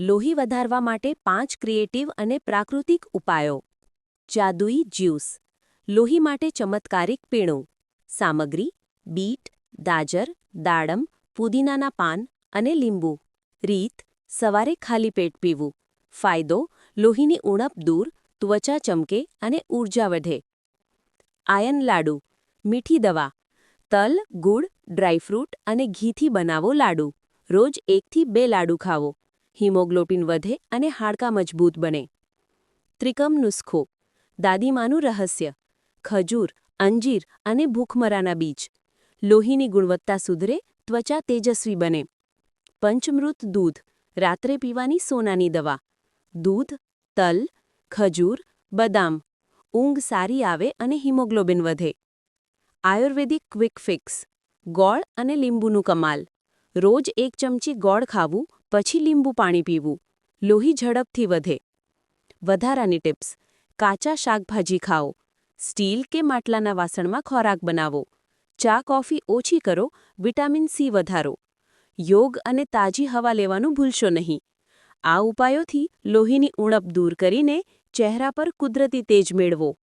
લોહી વધારવા માટે પાંચ ક્રિએટિવ અને પ્રાકૃતિક ઉપાયો. જાદુઈ જ્યુસ. લોહી માટે ચમત્કારિક પીણું. સામગ્રી, બીટ, દાજર, દાડમ, પુદીનાના પાન અને લીંબુ. રીત, સવારે ખાલી પેટ પીવું. ફાયદો, લોહીની ઉણપ દૂર, ત્વચા ચમકે અને ઊર્જા વધે. આયન લાડુ. મીઠી દવા. તલ ગુળ ડ્રાયફ્રૂટ અને ઘીથી બનાવો લાડુ. રોજ એકથી બે લાડુ ખાવો. હિમોગ્લોબિન વધે અને હાડકાં મજબૂત બને. ત્રિકમ નુસ્ખો. દાદીમાનું રહસ્ય. ખજૂર, અંજીર અને ભૂખમરાના બીજ. લોહીની ગુણવત્તા સુધરે ત્વચા તેજસ્વી બને. પંચમૃત દૂધ. રાત્રે પીવાની સોનાની દવા. દૂધ, તલ, ખજૂર, બદામ. ઊંઘ સારી આવે અને હિમોગ્લોબિન વધે. આયુર્વેદિક ક્વિક ફિક્સ. ગોળ અને લીંબુનું કમાલ. રોજ એક ચમચી ગોળ ખાવું પછી લીંબુ પાણી પીવું. લોહી ઝડપથી વધે. વધારાની ટિપ્સ. કાચા શાકભાજી ખાઓ. સ્ટીલ કે માટલાના વાસણમાં ખોરાક બનાવો. ચા, કોફી ઓછી કરો. વિટામિન સી વધારો. યોગ અને તાજી હવા લેવાનું ભૂલશો નહીં. આ ઉપાયોથી લોહીની ઉણપ દૂર કરીને ચહેરા પર કુદરતી તેજ મેળવો.